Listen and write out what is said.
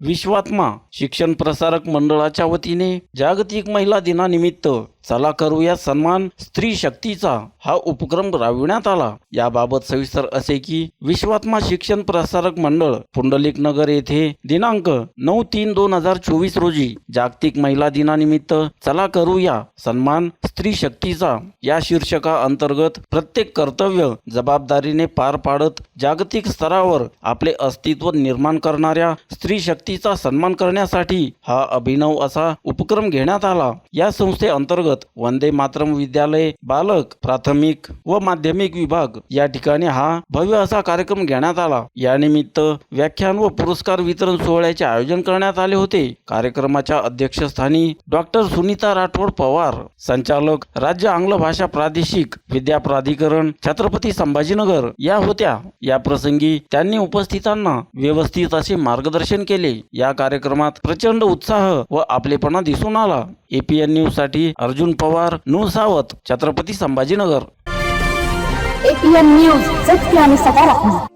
विश्वात्मा शिक्षण प्रसारक मंडळाच्या वतीने जागतिक महिला दिनानिमित्त चला करूया सन्मान. स्त्री शक्तीचा हा उपक्रम राबविण्यात आला. याबाबत सविस्तर असे की विश्वात्मा शिक्षण प्रसारक मंडळ पुंडलिक नगर येथे दिनांक नऊ तीन दोन हजार चोवीस रोजी जागतिक महिला दिनानिमित्त चला करूया सन्मान. स्त्री शक्तीचा या शीर्षका अंतर्गत प्रत्येक कर्तव्य जबाबदारीने पार पाडत जागतिक स्तरावर आपले अस्तित्व निर्माण करणाऱ्या स्त्री शक्तीचा सन्मान करण्यासाठी हा अभिनव असा उपक्रम घेण्यात आला. या संस्थे अंतर्गत वंदे मातरम विद्यालय बालक प्राथमिक व माध्यमिक विभाग या ठिकाणी हा भव्य असा कार्यक्रम घेण्यात आला. यानिमित्त व्याख्यान व पुरस्कार वितरण सोहळ्याचे आयोजन करण्यात आले होते. कार्यक्रमाच्या अध्यक्षस्थानी डॉक्टर सुनीता राठोड पवार संचालक राज्य आंग्ल भाषा प्रादेशिक विद्या प्राधिकरण छत्रपती संभाजीनगर या होत्या. या प्रसंगी त्यांनी उपस्थितांना व्यवस्थित असे मार्गदर्शन केले. या कार्यक्रमात प्रचंड उत्साह व आपलेपणा दिसून आला. एपीएन न्यूजसाठी अर्जुन पवार नू सावत छत्रपती संभाजीनगर. एपीएन न्यूज सत्य आणि सकारात्मक.